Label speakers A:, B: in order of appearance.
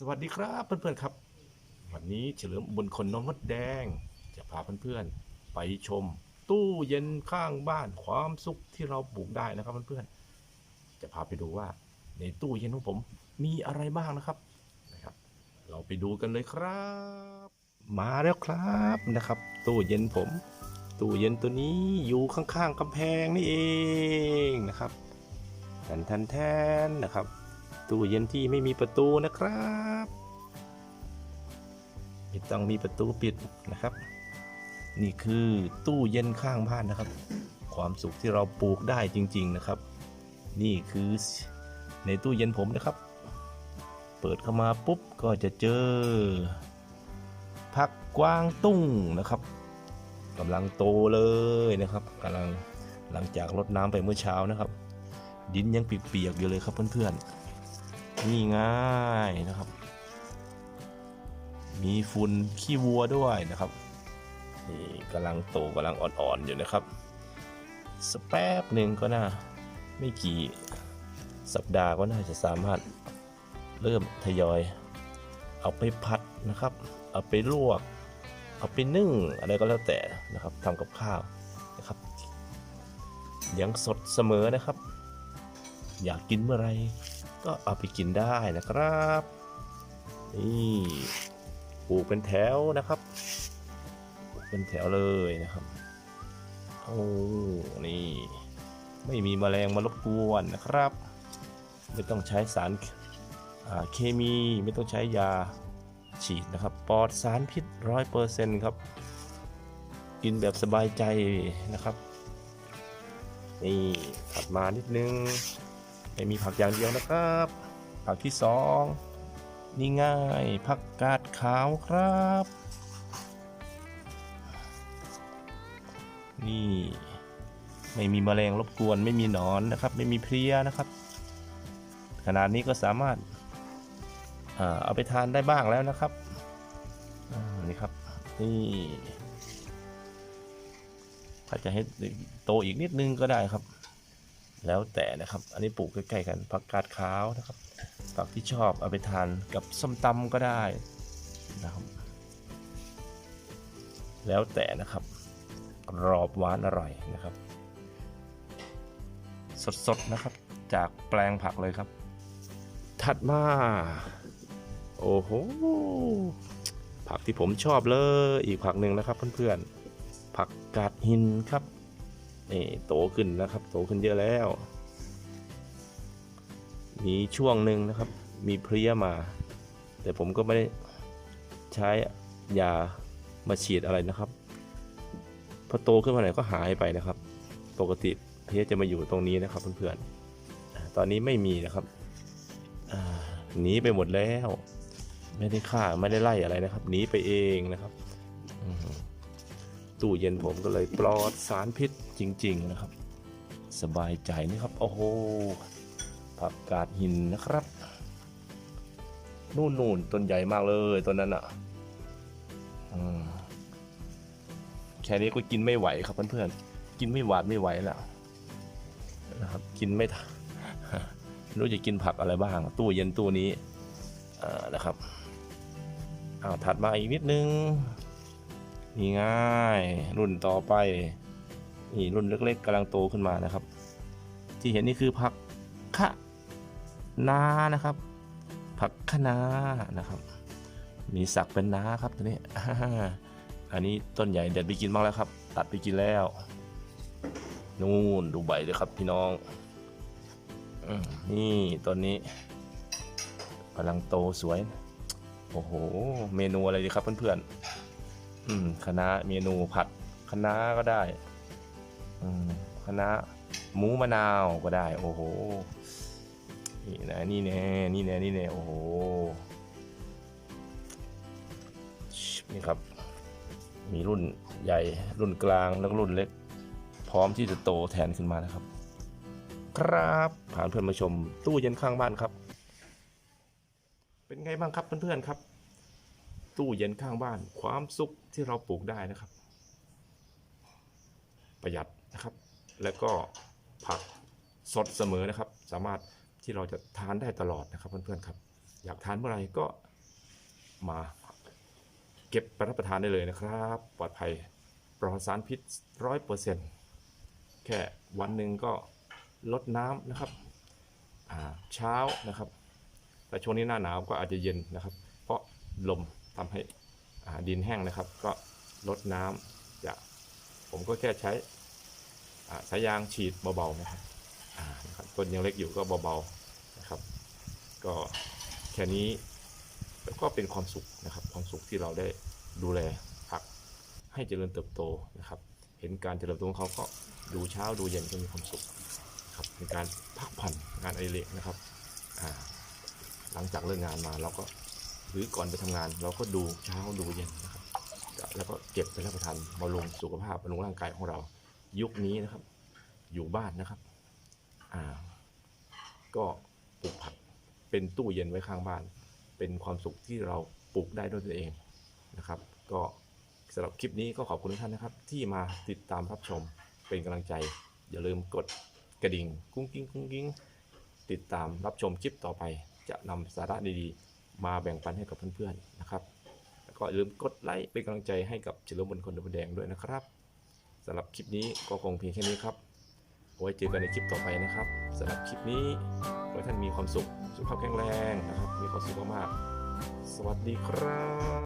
A: สวัสดีครับเพื่อนๆครับ วันนี้เฉลิมอุบลคนน้องมดแดง จะพาเพื่อนๆไปชม ตู้เย็นข้างบ้านความสุขที่เราปลูกได้นะครับเพื่อนๆจะพาไปดูว่า ในตู้เย็นของผมมีอะไรบ้างนะครับนะครับ เราไปดูกันเลยครับ มาแล้วครับนะครับ ตู้เย็นผม ตู้เย็นตัวนี้อยู่ข้างๆกำแพงนี่เองนะครับแทนแทนแทนนะครับ ตู้เย็นที่ไม่มีประตูนะครับไม่ต้องมีประตูปิดนะครับ นี่คือตู้เย็นข้างบ้านนะครับ ความสุขที่เราปลูกได้จริง ๆนะครับ นี่คือในตู้เย็นผมนะครับ เปิดเข้ามาปุ๊บก็จะเจอผักกวางตุ้งนะครับกำลังโตเลยนะครับกำลังหลังจากรดน้ำไปเมื่อเช้านะครับ ดินยังเปียกๆอยู่เลยครับเพื่อนๆ นี่ง่ายนะครับ มีฝุ่นขี้วัวด้วยนะครับ นี่กำลังโตกำลังอ่อนๆอยู่นะครับสกแป๊บหนึ่งก็น่าไม่กี่สัปดาห์ก็น่าจะสามารถเริ่มทยอย เอาไปผัดนะครับ เอาไปลวก เอาไปนึ่งอะไรก็แล้วแต่นะครับทำกับข้าวนะครับยังสดเสมอนะครับ อยากกินเมื่อไหร ก็เอาไปกินได้นะครับนี่ปลูกเป็นแถวนะครับปลูกเป็นแถวเลยนะครับโอ้นี่ ไม่มีแมลงมารบกวนนะครับ ไม่ต้องใช้สารเคมีไม่ต้องใช้ยาฉีดนะครับปลอดสารพิษร้อยเปอร์เซ็นต์ครับ กินแบบสบายใจนะครับ นี่ถัดมานิดนึง ไม่มีผักอย่างเดียวนะครับ ผักที่สองนี่ง่ายผักกาดขาวครับ นี่ ไม่มีแมลงรบกวนไม่มีหนอนนะครับ ไม่มีเพลี้ยนะครับ ขนาดนี้ก็สามารถเอาไปทานได้บ้างแล้วนะครับนี่ครับนี่ถ้าจะให้โตอีกนิดนึงก็ได้ครับ แล้วแต่นะครับ อันนี้ปลูกใกล้ๆกันผักกาดขาวนะครับผักที่ชอบเอาไปทานกับส้มตำก็ได้นะครับ แล้วแต่นะครับกรอบหวานอร่อยนะครับ สดๆนะครับ จากแปลงผักเลยครับ ถัดมา โอ้โหผักที่ผมชอบเลยอีกผักหนึ่งนะครับเพื่อนๆผักกาดหินครับ นี่โตขึ้นนะครับ โตขึ้นเยอะแล้ว มีช่วงหนึ่งนะครับ มีเพลี้ยมา แต่ผมก็ไม่ได้ใช้ยามาฉีดอะไรนะครับ พอโตขึ้นมาหน่อยก็หายไปนะครับ ปกติเพลี้ยจะมาอยู่ตรงนี้นะครับเพื่อนๆ ตอนนี้ไม่มีนะครับหนีไปหมดแล้ว ไม่ได้ฆ่าไม่ได้ไล่อะไรนะครับหนีไปเองนะครับอื ตู้เย็นผมก็เลยปลอดสารพิษจริง ๆนะครับ สบายใจนะครับ โอ้โหผักกาดหินนะครับ นู่นนู่นต้นใหญ่มากเลยต้นนั้นอะอืมแค่นี้ก็กินไม่ไหวครับเพื่อนๆ กินไม่หวาดไม่ไหวแล้วนะครับ กินไม่ทันไม่รู้จะกินผักอะไรบ้าง ตู้เย็นตู้นี้อ่านะครับอ้าวถัดมาอีกนิดนึง นี่ง่าย รุ่นต่อไป นี่รุ่นเล็กๆกำลังโตขึ้นมานะครับ ที่เห็นนี่คือผักคะนานะครับ ผักคะนานะครับ มีสักเป็นนาครับตัวนี้อันนี้ต้นใหญ่เด็ดไปกินบ้างแล้วครับ ตัดไปกินแล้ว นู่นดูใบเลยครับพี่น้องอนี่ต้นนี้กำลังโตสวย โอ้โห เมนูอะไรดีครับเพื่อนๆ อืมคณะเมนูผัดคณะก็ได้ อืมคณะหมูมะนาวก็ได้ โอ้โห นี่นะนี่แน่นี่แน่นี่แน่โอ้โห นี่ครับ มีรุ่นใหญ่รุ่นกลางแล้วรุ่นเล็ก พร้อมที่จะโตแทนขึ้นมานะครับ ครับผ่านเพื่อนมาชม ตู้เย็นข้างบ้านครับ เป็นไงบ้างครับเพื่อนๆครับ ตู้เย็นข้างบ้าน ความสุขที่เราปลูกได้นะครับ ประหยัดนะครับ แล้วก็ผักสดเสมอนะครับ สามารถที่เราจะทานได้ตลอดนะครับเพื่อนๆครับ
B: อยากทานเมื่อไหร่ก็มาเก็บไปรับประทานได้เลยนะครับ ปลอดภัยปลอดสารพิษร้อยเปอร์เซ็นต์แค่วันหนึ่งก็ลดน้ำนะครับเช้านะครับแต่ช่วงนี้หน้าหนาวก็อาจจะเย็นนะครับ เพราะลม ทำให้ดินแห้งนะครับ ก็ลดน้ำจะผมก็แค่ใช้สายยางฉีดเบาๆนะครับนะครับต้นยังเล็กอยู่ก็เบาๆนะครับ ก็แค่นี้ก็เป็นความสุขนะครับ ความสุขที่เราได้ดูแลผักให้เจริญเติบโตนะครับ เห็นการเจริญเติบโตของเขาก็ดูเช้าดูเย็นก็มีความสุขครับเป็นการพักผ่อนงานอดิเรกนะครับหลังจากเลิกงานมาเราก็ หรือก่อนไปทำงาน เราก็ดูเช้าดูเย็นนะครับ แล้วก็เก็บไปรับประทานบำรุงสุขภาพบำรุงร่างกายของเรา ยุคนี้นะครับ อยู่บ้านนะครับอ่าก็ปลูกผักเป็นตู้เย็นไว้ข้างบ้าน เป็นความสุขที่เราปลูกได้ด้วยตัวเองนะครับ ก็สำหรับคลิปนี้ก็ขอบคุณทุกท่านนะครับ ที่มาติดตามรับชมเป็นกำลังใจ อย่าลืมกดกระดิ่งกุ้งกิ้งกุ้งกิ้งติดตามรับชมคลิปต่อไป จะนำสาระดีๆ มาแบ่งปันให้กับเพื่อนๆนะครับ แล้วก็อย่าลืมกดไลค์เป็นกำลังใจให้กับเฉลิมบนคนดนแดงด้วยนะครับสำหรับคลิปนี้ก็คงเพียงแค่นี้ครับไว้เจอกันในคลิปต่อไปนะครับสำหรับคลิปนี้ขอให้ท่านมีความสุข สุขภาพแข็งแรงนะครับ มีความสุขมากๆสวัสดีครับ